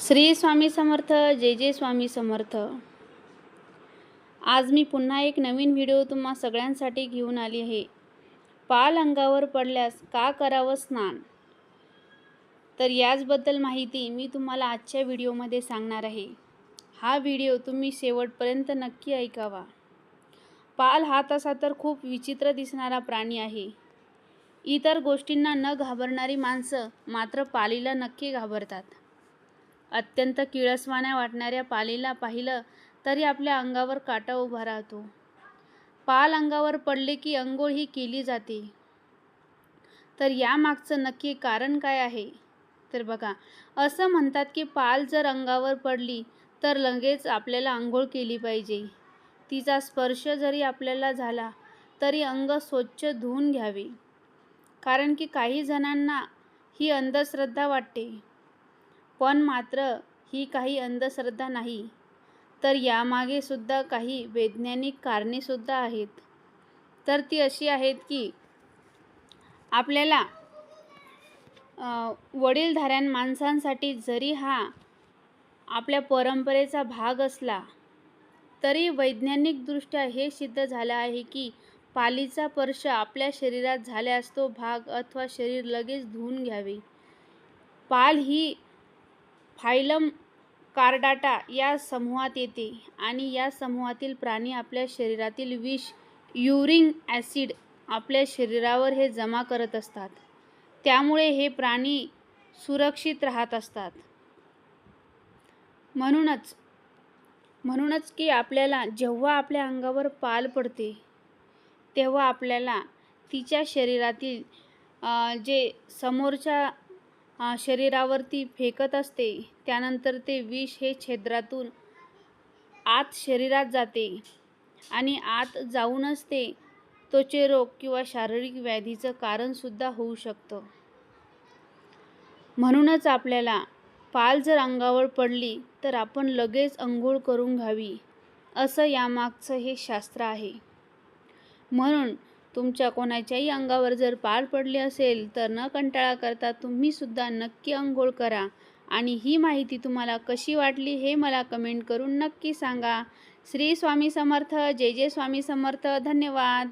श्री स्वामी समर्थ जय जय स्वामी समर्थ. आज मी पुन्हा एक नवीन व्हिडिओ तुम्हा सगळ्यांसाठी घेऊन आली आहे. पाल अंगावर पडल्यास का करावं स्नान? तर याचबद्दल माहिती मी तुम्हाला आजच्या व्हिडिओमध्ये सांगणार आहे. हा व्हिडिओ तुम्ही शेवटपर्यंत नक्की ऐकावा. पाल हा तसा तर खूप विचित्र दिसणारा प्राणी आहे. इतर गोष्टींना न घाबरणारी माणसं मात्र पालीला नक्की घाबरतात. अत्यंत किळसवाण्या वाटणाऱ्या पालीला पाहिलं तरी आपल्या अंगावर काटा उभा राहतो. पाल अंगावर पडले की अंघोळ ही केली जाते. तर यामागचं नक्की कारण काय आहे? तर बघा असं म्हणतात की पाल जर अंगावर पडली तर लगेच आपल्याला आंघोळ केली पाहिजे. तिचा स्पर्श जरी आपल्याला झाला तरी अंग स्वच्छ धुवून घ्यावे. कारण की काही जणांना ही अंधश्रद्धा वाटते. पण मात्र ही काही अंधश्रद्धा नाही. तर यामागे सुद्धा काही वैज्ञानिक कारणेसुद्धा आहेत. तर ती अशी आहेत की आपल्याला वडीलधाऱ्यां वडीलधाऱ्यान माणसांसाठी जरी हा आपल्या परंपरेचा भाग असला तरी वैज्ञानिकदृष्ट्या हे सिद्ध झालं आहे की पालीचा स्पर्श आपल्या शरीरात झाल्यास तो भाग अथवा शरीर लगेच धुवून घ्यावे. पाल ही फायलम कार्डाटा या समूहात येते आणि या समूहातील प्राणी आपल्या शरीरातील विष युरिंग ॲसिड आपल्या शरीरावर हे जमा करत असतात. त्यामुळे हे प्राणी सुरक्षित राहत असतात. म्हणूनच म्हणूनच की आपल्याला जेव्हा आपल्या अंगावर पाल पडते तेव्हा आपल्याला तिच्या शरीरातील जे समोरच्या शरीरावरती फेकत असते. त्यानंतर ते विष हे छिद्रातून आत शरीरात जाते आणि आत जाऊनच ते त्वचेरोग किंवा शारीरिक व्याधीचं कारणसुद्धा होऊ शकतं. म्हणूनच आपल्याला पाल जर अंगावर पडली तर आपण लगेच अंघोळ करून घ्यावी असं यामागचं हे शास्त्र आहे. म्हणून तुमच्या कोणाच्याही अंगावर जर पार पडले असेल तर न कंटाळा करता तुम्हीसुद्धा नक्की अंघोळ करा. आणि ही माहिती तुम्हाला कशी वाटली हे मला कमेंट करून नक्की सांगा. श्री स्वामी समर्थ जय जय स्वामी समर्थ धन्यवाद.